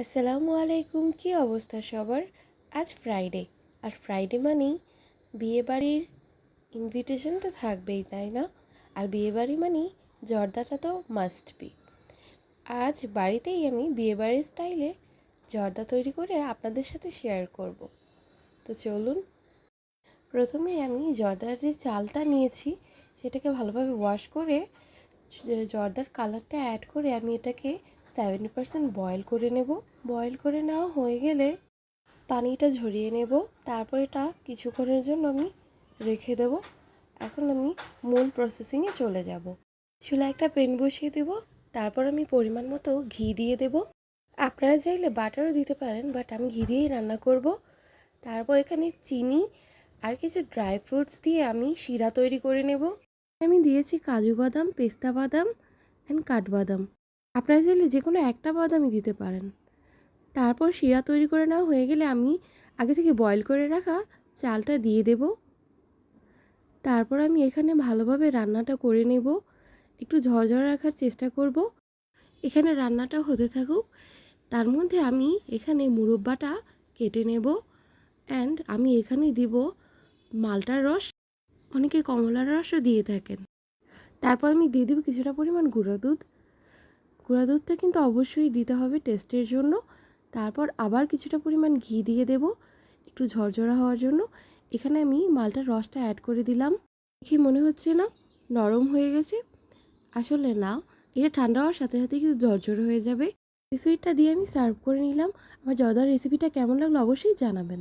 আসসালামু আলাইকুম, কী অবস্থা সবার? আজ ফ্রাইডে আর ফ্রাইডে মানেই বিয়েবাড়ির ইনভিটেশন তো থাকবেই, তাই না? আর বিয়েবাড়ি মানেই জর্দাটা তো মাস্ট বি আজ বাড়িতেই আমি বিয়েবাড়ির স্টাইলে জর্দা তৈরি করে আপনাদের সাথে শেয়ার করব। তো চলুন, প্রথমে আমি জর্দার যে চালটা নিয়েছি, সেটাকে ভালোভাবে ওয়াশ করে, জর্দার কালারটা অ্যাড করে আমি এটাকে সেভেন্টি পার্সেন্ট বয়েল করে নেব। বয়েল করে নেওয়া হয়ে গেলে পানিটা ঝরিয়ে নেব। তারপর এটা কিছুক্ষণের জন্য আমি রেখে দেব। এখন আমি মূল প্রসেসিংয়ে চলে যাব। চুলা একটা পেন বসিয়ে দেব। তারপর আমি পরিমাণ মতো ঘি দিয়ে দেব। আপনারা চাইলে বাটারও দিতে পারেন বাট আমি ঘি দিয়েই রান্না করব। তারপর এখানে চিনি আর কিছু ড্রাই ফ্রুটস দিয়ে আমি শিরা তৈরি করে নেব। আমি দিয়েছি কাজু বাদাম, পেস্তা বাদাম অ্যান্ড কাঠবাদাম। আপনারা চাইলে যে কোনো একটা বাদামই দিতে পারেন। তারপর শিরা তৈরি করে নেওয়া হয়ে গেলে আমি আগে থেকে বয়েল করে রাখা চালটা দিয়ে দেব। তারপর আমি এখানে ভালোভাবে রান্নাটা করে নেব। একটু ঝরঝরে রাখার চেষ্টা করব। এখানে রান্নাটা হতে থাকুক। তার মধ্যে আমি এখানে মুরব্বাটা কেটে নেব অ্যান্ড আমি এখানে দিব মালটার রস। অনেকে কমলার রসও দিয়ে থাকেন। তারপর আমি দিয়ে দেবো কিছুটা পরিমাণ গুঁড়ো দুধ। গুঁড়া দুধটা কিন্তু অবশ্যই দিতে হবে টেস্টের জন্য। তারপর আবার কিছুটা পরিমাণ ঘি দিয়ে দেব একটু ঝরঝরা হওয়ার জন্য। এখানে আমি মালটার রসটা অ্যাড করে দিলাম। দেখে মনে হচ্ছে না নরম হয়ে গেছে। আসলে না, এটা ঠান্ডা হওয়ার সাথে সাথে কিন্তু ঝরঝরে হয়ে যাবে। বিস্কুটটা দিয়ে আমি সার্ভ করে নিলাম। আমার জর্দার রেসিপিটা কেমন লাগল অবশ্যই জানাবেন।